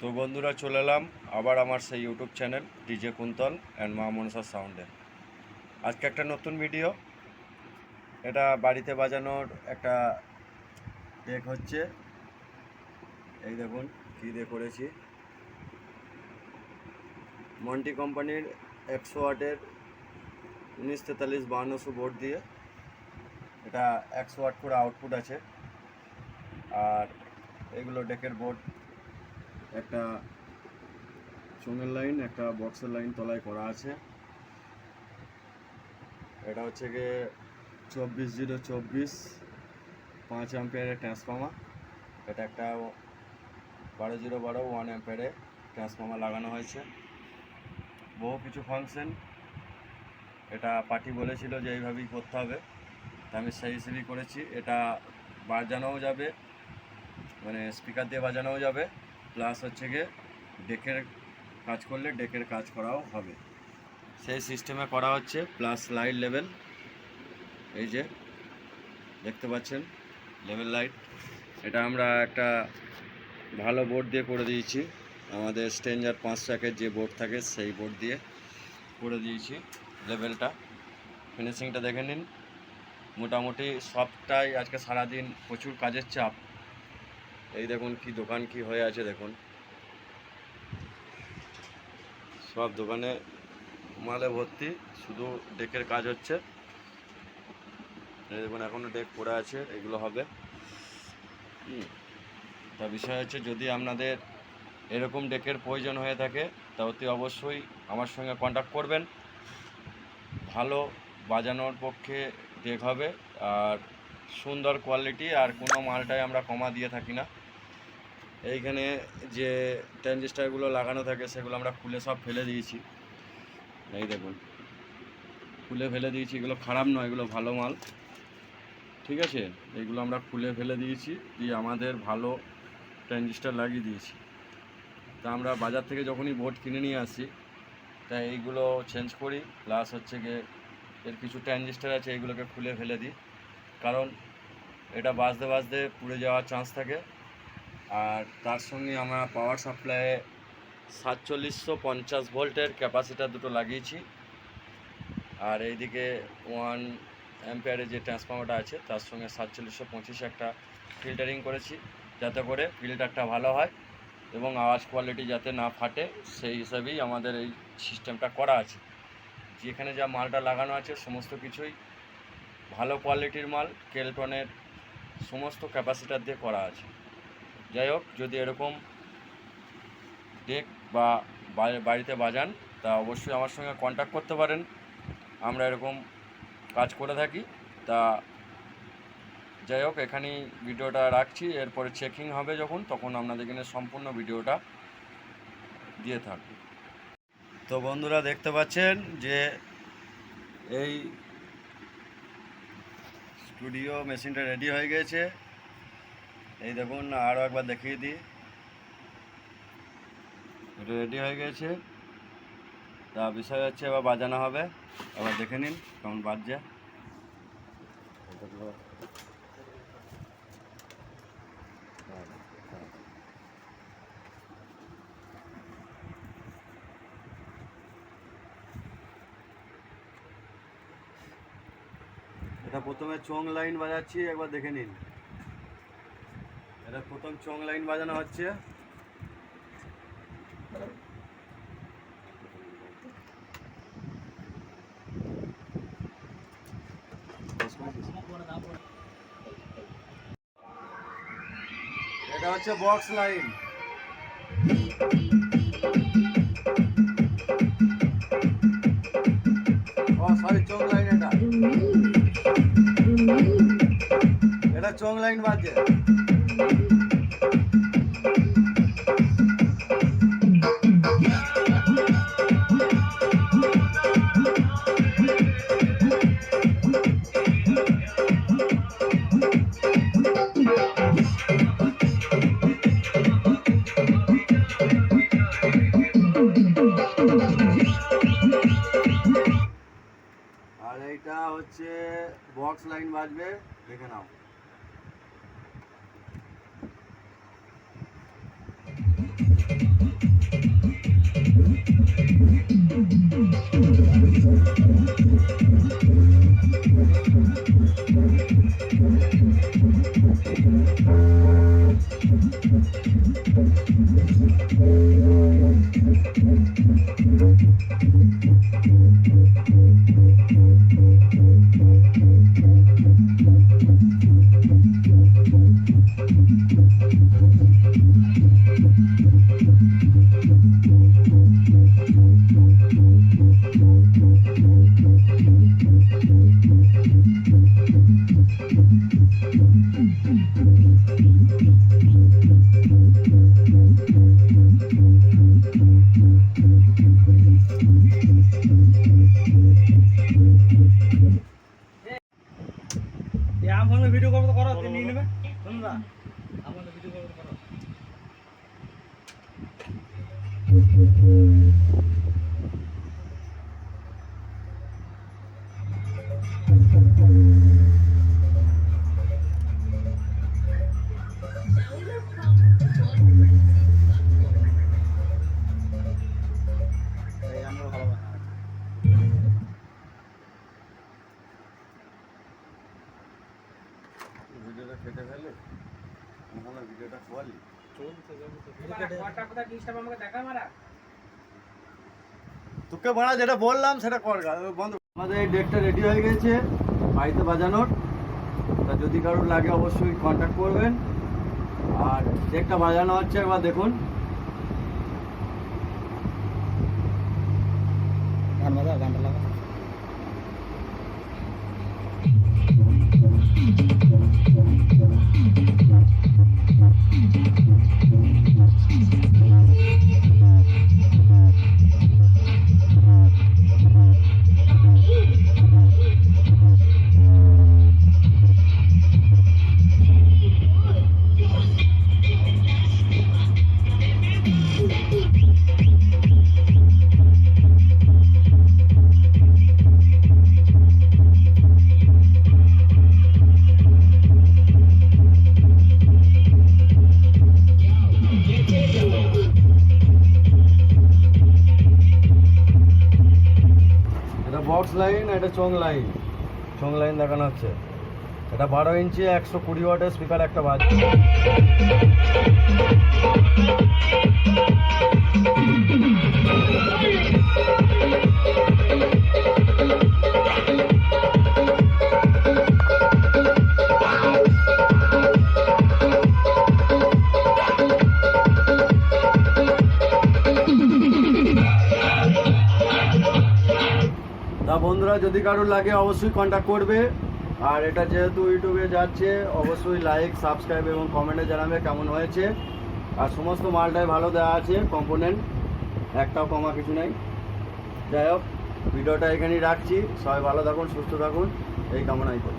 তো বন্ধুরা, চলে এলাম আবার আমার সেই YouTube channel DJ Kuntal and Maa Manasa সাউন্ডে আজকে একটা নতুন ভিডিও এটা বাড়িতে বাজানোর একটা ডেক হচ্ছে। এই দেখুন, কী দিয়ে করেছি। মন্টি কোম্পানির একশো আটের উনিশ তেতাল্লিশ বাহান্নশো বোর্ড দিয়ে এটা একশো আট করে আউটপুট আছে। আর এগুলো ডেকের বোর্ড একটা চোঙের লাইন, একটা বক্সের লাইন তলায় করা আছে। এটা হচ্ছে গিয়ে চব্বিশ জিরো চব্বিশ, পাঁচ অ্যাম্পিয়ারের ট্রান্সফর্মার। এটা একটা বারো জিরো বারো, ওয়ান অ্যাম্পিয়ারে ট্রান্সফর্মার লাগানো হয়েছে। বহু কিছু ফাংশন এটা পার্টি বলেছিল যে এইভাবেই করতে হবে। তা আমি সেই হিসেবেই করেছি। এটা বাজানোও যাবে মানে স্পিকার দিয়ে বাজানোও যাবে। প্লাস হচ্ছে গিয়ে ডেকের কাজ করলে ডেকের কাজ করাও হবে। সেই সিস্টেমে করা হচ্ছে প্লাস লাইট লেভেল এই যে, দেখতে পাচ্ছেন লেভেল লাইট এটা আমরা একটা ভালো বোর্ড দিয়ে করে দিয়েছি। আমাদের স্ট্রেঞ্জার পাঁচ চাকের যে বোর্ড থাকে সেই বোর্ড দিয়ে করে দিয়েছি লেভেলটা ফিনিশিংটা দেখে নিন। মোটামুটি সবটাই আজকে সারাদিন প্রচুর কাজের চাপ। এই দেখুন কি দোকান কি হয়ে আছে, দেখুন। সব দোকানে মালে ভর্তি, শুধু ডেকের কাজ হচ্ছে। দেখুন এখনও ডেক পড়ে আছে, এগুলো হবে। তা বিষয় হচ্ছে যদি আপনাদের এরকম ডেকের প্রয়োজন হয়ে থাকে, তা অতি অবশ্যই আমার সঙ্গে কন্ট্যাক্ট করবেন। ভালো বাজানোর পক্ষে ডেক হবে, আর সুন্দর কোয়ালিটি আর কোনো মালটাই আমরা কমা দিয়ে থাকি না। এইখানে যে ট্রানজিস্টারগুলো লাগানো থাকে, সেগুলো আমরা খুলে সব ফেলে দিয়েছি। এই দেখুন, খুলে ফেলে দিয়েছি। এগুলো খারাপ নয়, এগুলো ভালো মাল। ঠিক আছে? এগুলো আমরা খুলে ফেলে দিয়েছি, দিয়ে আমাদের ভালো ট্রানজিস্টার লাগিয়ে দিয়েছি। তা আমরা বাজার থেকে যখনই বোর্ড কিনে নিয়ে আসি, তা এইগুলো চেঞ্জ করি। প্লাস হচ্ছে গিয়ে এর কিছু ট্রানজিস্টার আছে এইগুলোকে খুলে ফেলে দিই। কারণ এটা বাজতে বাজতে পুড়ে যাওয়ার চান্স থাকে। আর তার সঙ্গে আমরা পাওয়ার সাপ্লাইয়ে সাতচল্লিশশো পঞ্চাশ ভোল্টের ক্যাপাসিটার দুটো লাগিয়েছি। আর এইদিকে ওয়ান অ্যাম্পিয়ারের যে ট্রান্সফর্মারটা আছে, তার সঙ্গে সাতচল্লিশশো পঁচিশ একটা ফিল্টারিং করেছি যাতে করে ফিল্টারটা ভালো হয় এবং আওয়াজ কোয়ালিটি যাতে না ফাটে, সেই হিসাবেই আমাদের এই সিস্টেমটা করা আছে। যেখানে যা মালটা লাগানো আছে, সমস্ত কিছুই ভালো কোয়ালিটির মাল, কেলটনের সমস্ত ক্যাপাসিটার দিয়ে করা আছে। যাই হোক যদি এরকম ডেক বা বাড়িতে বাজান, তা অবশ্যই আমার সঙ্গে কন্ট্যাক্ট করতে পারেন। আমরা এরকম কাজ করে থাকি। তা যাই হোক এখানেই ভিডিওটা রাখছি। এরপরে চেকিং হবে যখন, তখন আপনাদের এখানে সম্পূর্ণ ভিডিওটা দিয়ে থাকবে। তো বন্ধুরা, দেখতে পাচ্ছেন যে এই স্টুডিও মেশিনটা রেডি হয়ে গেছে। এই দেখুন আরও একবার দেখিয়ে দিই। এটা রেডি হয়ে গেছে। তা বিষয় হচ্ছে, এবার বাজানো হবে। এবার দেখে নিন কেমন বাজছে। এটা প্রথমে চোং লাইন বাজাচ্ছি, একবার দেখে নিন। এটা প্রথম চোং লাইন বাজানো হচ্ছে। এটা হচ্ছে বক্স লাইন। ও লাইন এটা। চোং লাইন বাজছে বক্স লাইন বাজবে দেখে নাও এ তোমরা আম ভিডিও করব করো। আমরা ভালো বানাই। ভিডিওটা কেটে ফেলে? ওখানে ভিডিওটা খোয়ালি। তোকে মারা যেটা বললাম সেটা কর বন্ধ। আমাদের এই ডেকটা রেডি হয়ে গেছে বাড়িতে বাজানোর। তা যদি কারোর লাগে অবশ্যই কন্ট্যাক্ট করবেন। আর ডেকটা বাজানো হচ্ছে একবার দেখুন। গান বাজা গানটা লাগা এটা চোং লাইন চোং লাইন দেখানো হচ্ছে। এটা বারো ইঞ্চি, একশো কুড়ি ওয়াটের স্পিকার একটা বাজছে তা যদি কারোর লাগে অবশ্যই কন্ট্যাক্ট করবে। আর এটা যেহেতু ইউটিউবে যাচ্ছে, অবশ্যই লাইক সাবস্ক্রাইব এবং কমেন্টে জানাবে কেমন হয়েছে। আর সমস্ত মালটাই ভালো দেওয়া আছে কম্পোনেন্ট একটাও কমা কিছু নেই। যাই হোক, ভিডিওটা এখানেই রাখছি। সবাই ভালো থাকুন, সুস্থ থাকুন, এই কামনাই করি।